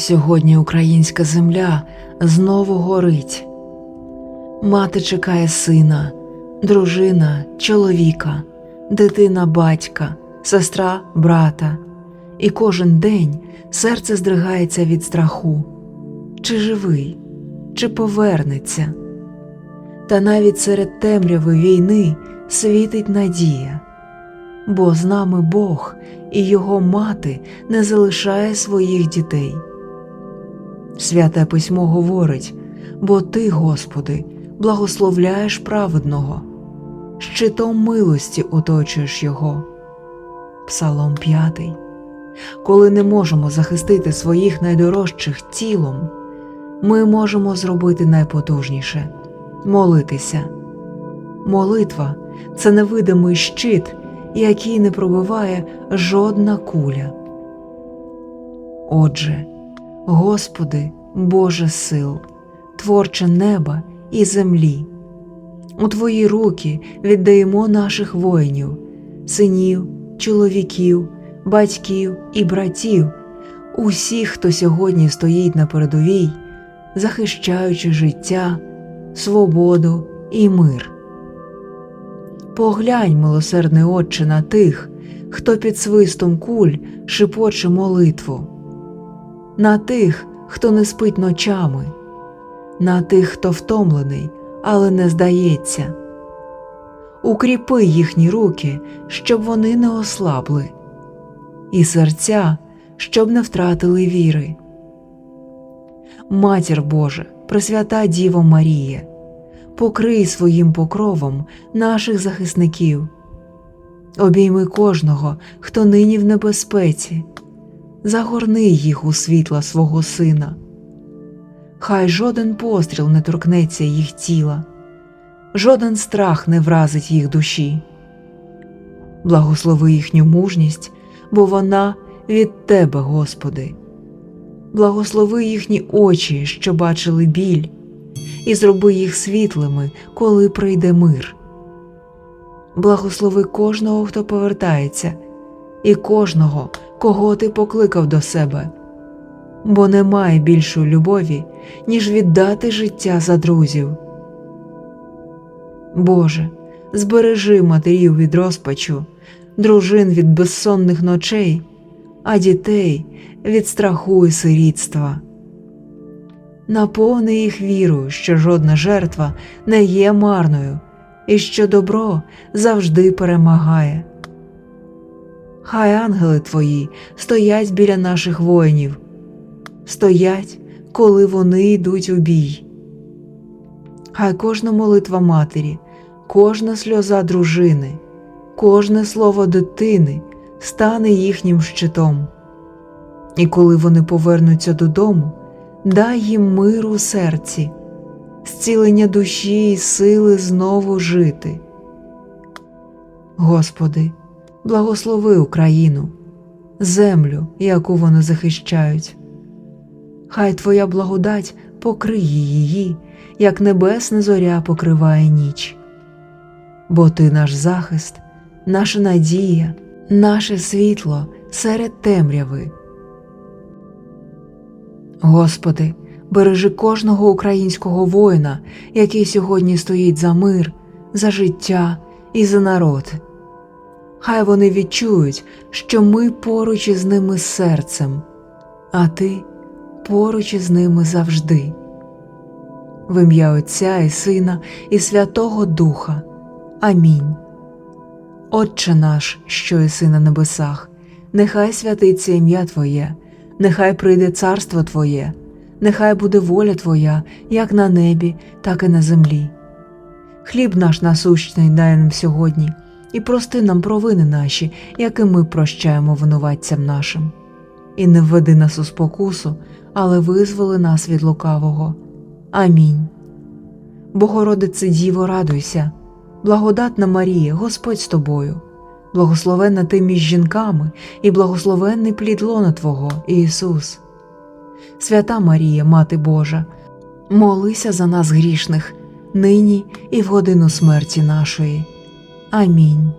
Сьогодні українська земля знову горить. Мати чекає сина, дружина, чоловіка, дитина батька, сестра брата, і кожен день серце здригається від страху чи живий, чи повернеться. Та навіть серед темряви війни світить надія, бо з нами Бог і Його мати не залишає своїх дітей. Святе письмо говорить, бо Ти, Господи, благословляєш праведного, щитом милості оточуєш його. Псалом 5. Коли не можемо захистити своїх найдорожчих тілом, ми можемо зробити найпотужніше молитися. Молитва це невидимий щит, який не пробиває жодна куля. Отже, Господи, Боже сил, творче неба і землі. У Твої руки віддаємо наших воїнів, синів, чоловіків, батьків і братів, усіх, хто сьогодні стоїть на передовій, захищаючи життя, свободу і мир. Поглянь, милосердний Отче, на тих, хто під свистом куль шепоче молитву, на тих, хто не спить ночами, на тих, хто втомлений, але не здається. Укріпи їхні руки, щоб вони не ослабли, і серця, щоб не втратили віри. Матір Божа, Пресвята Діво Марія, покрий своїм покровом наших захисників, обійми кожного, хто нині в небезпеці, загорни їх у світла свого сина. Хай жоден постріл не торкнеться їх тіла, жоден страх не вразить їх душі. Благослови їхню мужність, бо вона від Тебе, Господи. Благослови їхні очі, що бачили біль, і зроби їх світлими, коли прийде мир. Благослови кожного, хто повертається, і кожного, кого ти покликав до себе, бо немає більшої любові, ніж віддати життя за друзів. Боже, збережи матерів від розпачу, дружин від безсонних ночей, а дітей від страху і сирітства. Наповни їх вірою, що жодна жертва не є марною і що добро завжди перемагає. Хай ангели твої стоять біля наших воїнів, стоять, коли вони йдуть у бій. Хай кожна молитва матері, кожна сльоза дружини, кожне слово дитини стане їхнім щитом. І коли вони повернуться додому, дай їм мир у серці, зцілення душі і сили знову жити. Господи, благослови Україну, землю, яку вони захищають. Хай Твоя благодать покриє її, як небесна зоря покриває ніч. Бо Ти наш захист, наша надія, наше світло серед темряви. Господи, бережи кожного українського воїна, який сьогодні стоїть за мир, за життя і за народ. Хай вони відчують, що ми поруч із ними серцем, а ти поруч із ними завжди. В ім'я Отця і Сина і Святого Духа. Амінь. Отче наш, що єси на небесах, нехай святиться ім'я Твоє, нехай прийде царство Твоє, нехай буде воля Твоя, як на небі, так і на землі. Хліб наш насущний дай нам сьогодні, і прости нам провини наші, як і ми прощаємо винуватцям нашим. І не введи нас у спокусу, але визволи нас від лукавого. Амінь. Богородице Діво, радуйся, благодатна Марія, Господь з тобою, благословенна ти між жінками і благословенний плід лона Твого, Ісус. Свята Марія, Мати Божа, молися за нас грішних, нині і в годину смерті нашої. Амінь.